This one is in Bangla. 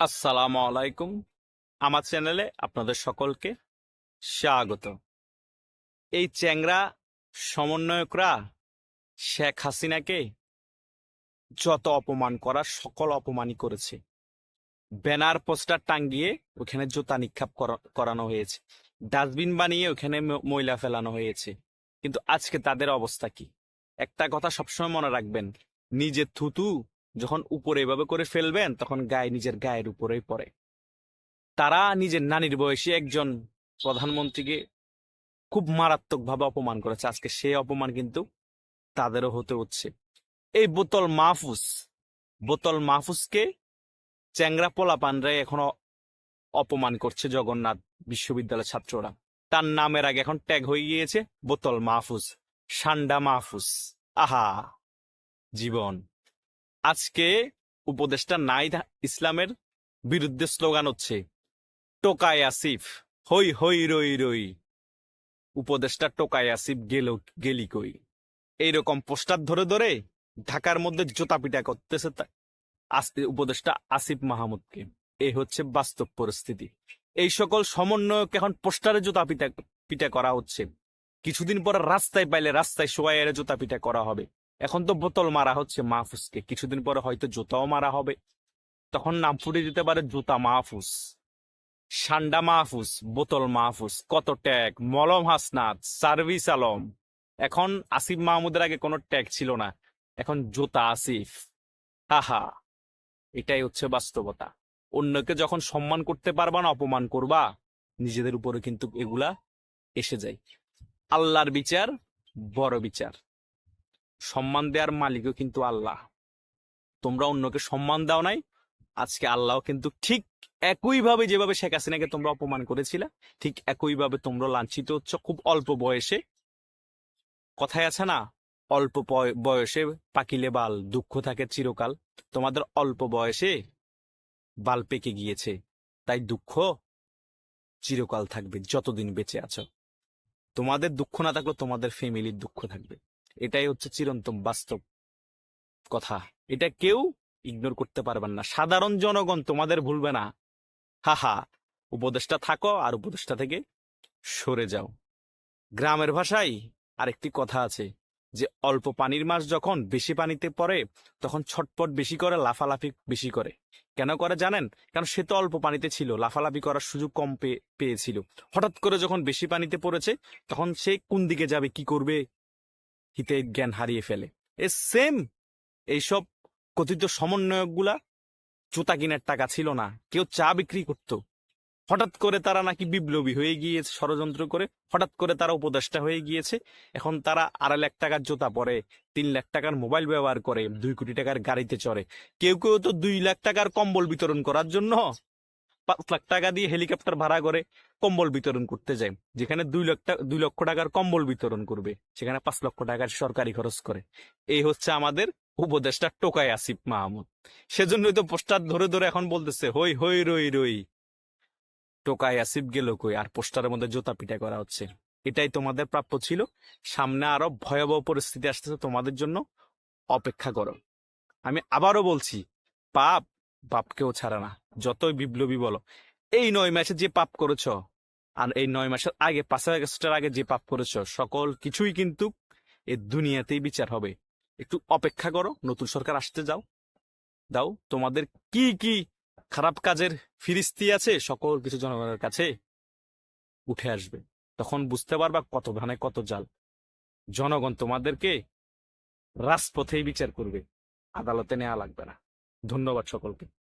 আসসালামু আলাইকুম। আমার চ্যানেলে আপনাদের সকলকে স্বাগত। এই চ্যাংরা সমন্বয়করা শেখ হাসিনাকে যত অপমান করার সকল অপমানই করেছে। ব্যানার, পোস্টার টাঙ্গিয়ে ওখানে জুতা নিক্ষাপ করা- করানো হয়েছে। ডাস্টবিন বানিয়ে ওখানে ময়লা ফেলানো হয়েছে। কিন্তু আজকে তাদের অবস্থা কি? একটা কথা সবসময় মনে রাখবেন, নিজের থুতু যখন উপরে এভাবে করে ফেলবেন, তখন গায়ে, নিজের গায়ের উপরেই পড়ে। তারা নিজের নানির বয়সী একজন প্রধানমন্ত্রীকে খুব মারাত্মকভাবে অপমান করেছে। আজকে সেই অপমান কিন্তু তাদেরও হতে হচ্ছে। এই বোতল মাহফুজ, বোতল মাহফুজকে চ্যাংরা পোলাপানরা এখনও অপমান করছে জগন্নাথ বিশ্ববিদ্যালয়ের ছাত্ররা। তার নামের আগে এখন ট্যাগ হয়ে গিয়েছে, বোতল মাহফুজ, সান্ডা মাহফুজ। আহা, জীবন। আজকে উপদেষ্টা নাইদ ইসলামের বিরুদ্ধে স্লোগান হচ্ছে, টোকায় আসিফ, হই হই, রই রই। উপদেষ্টা টোকায় আসিফ গেল, গেলি কই? এইরকম পোস্টার ধরে ধরে ঢাকার মধ্যে জোতা পিটা করতেছে উপদেষ্টা আসিফ মাহমুদকে। এই হচ্ছে বাস্তব পরিস্থিতি। এই সকল সমন্বয়ক এখন পোস্টারে জোতা পিটা পিটা করা হচ্ছে। কিছুদিন পর রাস্তায় পাইলে রাস্তায় শোয়াইয়ের জোতা পিটা করা হবে। এখন তো বোতল মারা হচ্ছে মাহফুজকে। কিছুদিন পরে হয়তো জুতাও মারা হবে। তখন নাম ফুটে দিতে পারে জুতা মাহফুজ। সান্ডা মাহফুজ, বোতল মাহফুজ, কত ট্যাগ। মলম হাসনাত, সার্ভিস আলম। এখন আসিফ মাহমুদের আগে কোনো ট্যাগ ছিল না। এখন জুতা আসিফ। হাহা। এটাই হচ্ছে বাস্তবতা। অন্যকে যখন সম্মান করতে পারবা না, অপমান করবা, নিজেদের উপরে কিন্তু এগুলা এসে যায়। আল্লাহর বিচার, বড় বিচার। সম্মান দেওয়ার মালিকও কিন্তু আল্লাহ। তোমরা অন্যকে সম্মান দাও নাই, আজকে আল্লাহ কিন্তু ঠিক একইভাবে যেভাবে শেখ হাসিনাকে তোমরা অপমান করেছিলে, ঠিক একইভাবে তোমরা লাঞ্ছিত হচ্ছ খুব অল্প বয়সে। কথায় আছে না, অল্প বয়সে পাকিলে বাল, দুঃখ থাকে চিরকাল। তোমাদের অল্প বয়সে বাল পেকে গিয়েছে, তাই দুঃখ চিরকাল থাকবে, যতদিন বেঁচে আছো। তোমাদের দুঃখ না থাকলেও তোমাদের ফ্যামিলির দুঃখ থাকবে। এটাই হচ্ছে চিরন্তম বাস্তব কথা। এটা কেউ ইগনোর করতে পারবেন না। সাধারণ জনগণ তোমাদের ভুলবে না। হা হা উপদেশটা থাকো আর উপদেশটা থেকে সরে যাও। গ্রামের ভাষায় আরেকটি কথা আছে যে, অল্প পানির মাছ যখন বেশি পানিতে পড়ে, তখন ছটপট বেশি করে, লাফালাফি বেশি করে। কেন করে জানেন? কারণ সে তো অল্প পানিতে ছিল, লাফালাফি করার সুযোগ কম পেয়ে- পেয়েছিল। হঠাৎ করে যখন বেশি পানিতে পড়েছে, তখন সে কোন দিকে যাবে, কি করবে? হিতে জ্ঞান হারিয়ে ফেলে। এ সেম এইসব কথিত সমন্বয়কগুলা জুতা কিনার টাকা ছিল না। কেউ চা বিক্রি করত। হঠাৎ করে তারা নাকি বিপ্লবী হয়ে গিয়েছে ষড়যন্ত্র করে। হঠাৎ করে তারা উপদেষ্টা হয়ে গিয়েছে। এখন তারা আড়াই লাখ টাকার জুতা পরে, তিন লাখ টাকার মোবাইল ব্যবহার করে, দুই কোটি টাকার গাড়িতে চড়ে। কেউ কেউ তো দুই লাখ টাকার কম্বল বিতরণ করার জন্য পাঁচ লাখ টাকা দিয়ে হেলিকপ্টার ভাড়া করে কম্বল বিতরণ করতে যায়, যেখানে দুই লাখ টাকা দুই লক্ষ টাকার কম্বল বিতরণ করবে, সেখানে পাঁচ লক্ষ টাকার সরকারি খরচ করে। এই হচ্ছে আমাদের উপদেষ্টা টোকায় আসিফ মাহমুদ। সেজন্যই তো পোস্টার ধরে ধরে এখন বলতেছে, হই হই, রই রই। টোকায় আসিফ গেল কই? আর পোস্টারের মধ্যে জোতা পিটা করা হচ্ছে। এটাই তোমাদের প্রাপ্য ছিল। সামনে আরও ভয়াবহ পরিস্থিতি আসতেছে, তোমাদের জন্য অপেক্ষা করো। আমি আবারও বলছি, পাপ বাপকেও ছাড়ে না। যতই বিপ্লবী বলো। এই নয় মাসে যে পাপ করেছ, আর এই নয় মাসের আগে, পাঁচ আগস্টের আগে যে পাপ করেছ, সকল কিছুই কিন্তু এই দুনিয়াতেই বিচার হবে। একটু অপেক্ষা করো, নতুন সরকার আসতে যাও। দাও, তোমাদের কি কি খারাপ কাজের ফিরিস্তি আছে, সকল কিছু জনগণের কাছে উঠে আসবে। তখন বুঝতে পারবা কত ধানে কত জাল। জনগণ তোমাদেরকে রাজপথেই বিচার করবে। আদালতে নেওয়া লাগবে না। ধন্যবাদ সকলকে।